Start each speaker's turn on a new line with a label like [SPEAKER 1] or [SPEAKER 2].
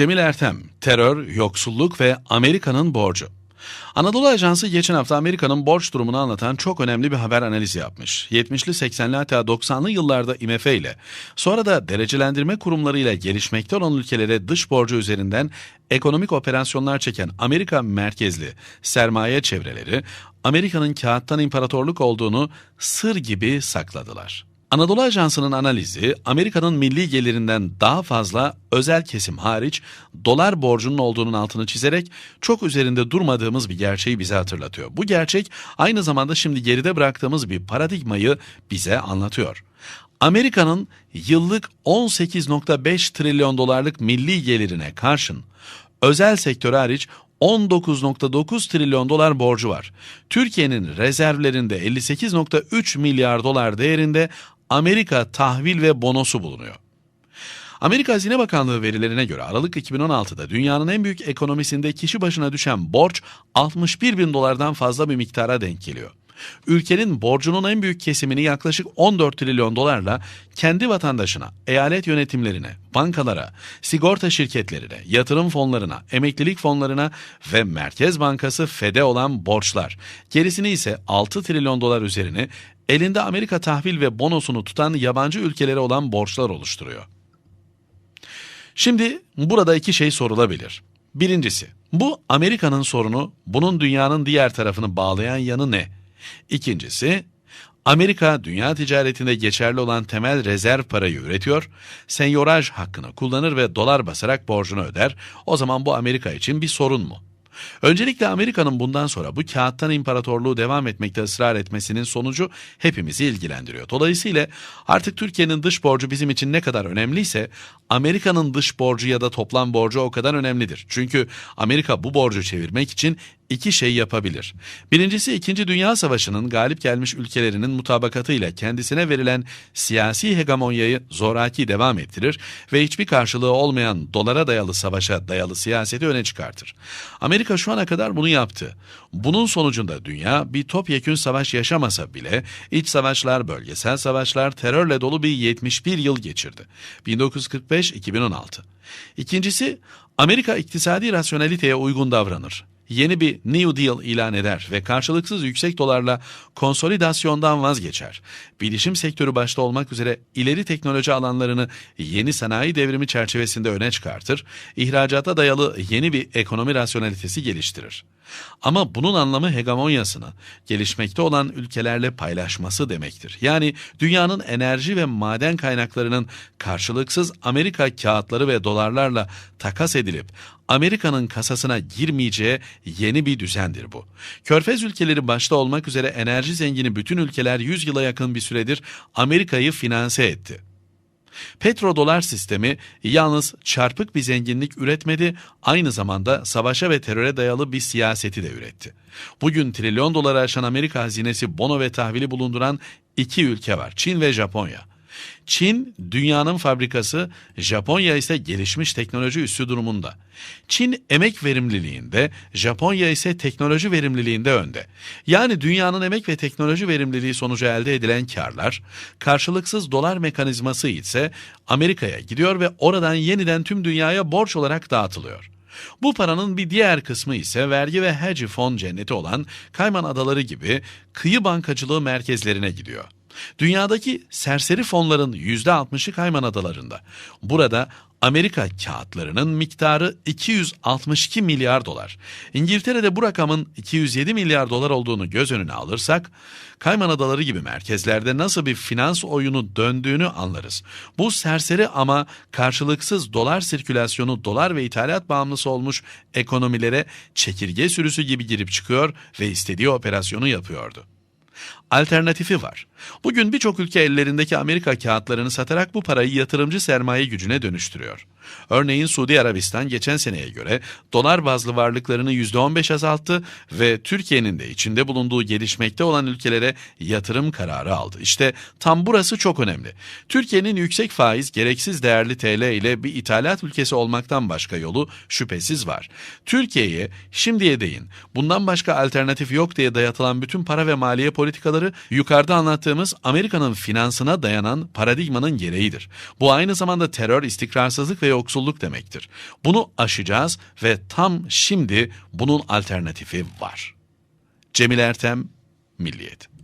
[SPEAKER 1] Cemil Ertem, terör, yoksulluk ve Amerika'nın borcu. Anadolu Ajansı geçen hafta Amerika'nın borç durumunu anlatan çok önemli bir haber analizi yapmış. 70'li 80'li hatta 90'lı yıllarda IMF ile sonra da derecelendirme kurumlarıyla gelişmekte olan ülkelere dış borcu üzerinden ekonomik operasyonlar çeken Amerika merkezli sermaye çevreleri Amerika'nın kağıttan imparatorluk olduğunu sır gibi sakladılar. Anadolu Ajansı'nın analizi Amerika'nın milli gelirinden daha fazla özel kesim hariç dolar borcunun olduğunun altını çizerek çok üzerinde durmadığımız bir gerçeği bize hatırlatıyor. Bu gerçek aynı zamanda şimdi geride bıraktığımız bir paradigmayı bize anlatıyor. Amerika'nın yıllık 18.5 trilyon dolarlık milli gelirine karşın özel sektör hariç 19.9 trilyon dolar borcu var. Türkiye'nin rezervlerinde 58.3 milyar dolar değerinde Amerika tahvil ve bonosu bulunuyor. Amerika Hazine Bakanlığı verilerine göre Aralık 2016'da dünyanın en büyük ekonomisinde kişi başına düşen borç 61 bin dolardan fazla bir miktara denk geliyor. Ülkenin borcunun en büyük kesimini yaklaşık 14 trilyon dolarla kendi vatandaşına, eyalet yönetimlerine, bankalara, sigorta şirketlerine, yatırım fonlarına, emeklilik fonlarına ve Merkez Bankası FED'e olan borçlar. Gerisini ise 6 trilyon dolar üzerini elinde Amerika tahvil ve bonosunu tutan yabancı ülkelere olan borçlar oluşturuyor. Şimdi burada iki şey sorulabilir. Birincisi, bu Amerika'nın sorunu, bunun dünyanın diğer tarafını bağlayan yanı ne? İkincisi, Amerika dünya ticaretinde geçerli olan temel rezerv parayı üretiyor, senyoraj hakkını kullanır ve dolar basarak borcunu öder. O zaman bu Amerika için bir sorun mu? Öncelikle Amerika'nın bundan sonra bu kağıttan imparatorluğu devam etmekte ısrar etmesinin sonucu hepimizi ilgilendiriyor. Dolayısıyla artık Türkiye'nin dış borcu bizim için ne kadar önemliyse Amerika'nın dış borcu ya da toplam borcu o kadar önemlidir. Çünkü Amerika bu borcu çevirmek için iki şey yapabilir. Birincisi İkinci Dünya Savaşı'nın galip gelmiş ülkelerinin mutabakatıyla kendisine verilen siyasi hegemonyayı zoraki devam ettirir ve hiçbir karşılığı olmayan dolara dayalı savaşa dayalı siyaseti öne çıkartır. Amerika şu ana kadar bunu yaptı. Bunun sonucunda dünya bir topyekün savaş yaşamasa bile iç savaşlar, bölgesel savaşlar, terörle dolu bir 71 yıl geçirdi. 1945-2016. İkincisi Amerika iktisadi rasyonaliteye uygun davranır yeni bir New Deal ilan eder ve karşılıksız yüksek dolarla konsolidasyondan vazgeçer. Bilişim sektörü başta olmak üzere ileri teknoloji alanlarını yeni sanayi devrimi çerçevesinde öne çıkartır, ihracata dayalı yeni bir ekonomi rasyonalitesi geliştirir. Ama bunun anlamı hegemonyasını gelişmekte olan ülkelerle paylaşması demektir. Yani dünyanın enerji ve maden kaynaklarının karşılıksız Amerika kağıtları ve dolarlarla takas edilip Amerika'nın kasasına girmeyeceği yeni bir düzendir bu. Körfez ülkeleri başta olmak üzere enerji zengini bütün ülkeler 100 yıla yakın bir süredir Amerika'yı finanse etti. Petrodolar sistemi yalnız çarpık bir zenginlik üretmedi, aynı zamanda savaşa ve teröre dayalı bir siyaseti de üretti. Bugün trilyon doları aşan Amerika hazinesi bono ve tahvili bulunduran iki ülke var, Çin ve Japonya. Çin dünyanın fabrikası, Japonya ise gelişmiş teknoloji üssü durumunda. Çin emek verimliliğinde, Japonya ise teknoloji verimliliğinde önde. Yani dünyanın emek ve teknoloji verimliliği sonucu elde edilen karlar, karşılıksız dolar mekanizması ise Amerika'ya gidiyor ve oradan yeniden tüm dünyaya borç olarak dağıtılıyor. Bu paranın bir diğer kısmı ise vergi ve hedge fon cenneti olan Kayman Adaları gibi kıyı bankacılığı merkezlerine gidiyor. Dünyadaki serseri fonların %60'ı Kayman Adalarında. Burada Amerika kağıtlarının miktarı 262 milyar dolar. İngiltere'de bu rakamın 207 milyar dolar olduğunu göz önüne alırsak, Kayman Adaları gibi merkezlerde nasıl bir finans oyunu döndüğünü anlarız. Bu serseri ama karşılıksız dolar sirkülasyonu dolar ve ithalat bağımlısı olmuş ekonomilere çekirge sürüsü gibi girip çıkıyor ve istediği operasyonu yapıyordu alternatifi var. Bugün birçok ülke ellerindeki Amerika kağıtlarını satarak bu parayı yatırımcı sermaye gücüne dönüştürüyor. Örneğin Suudi Arabistan geçen seneye göre dolar bazlı varlıklarını %15 azalttı ve Türkiye'nin de içinde bulunduğu gelişmekte olan ülkelere yatırım kararı aldı. İşte tam burası çok önemli. Türkiye'nin yüksek faiz, gereksiz değerli TL ile bir ithalat ülkesi olmaktan başka yolu şüphesiz var. Türkiye'ye şimdiye değin bundan başka alternatif yok diye dayatılan bütün para ve maliye politikaları yukarıda anlattığımız Amerika'nın finansına dayanan paradigmanın gereğidir. Bu aynı zamanda terör, istikrarsızlık ve yoksulluk demektir. Bunu aşacağız ve tam şimdi bunun alternatifi var. Cemil Ertem, Milliyet.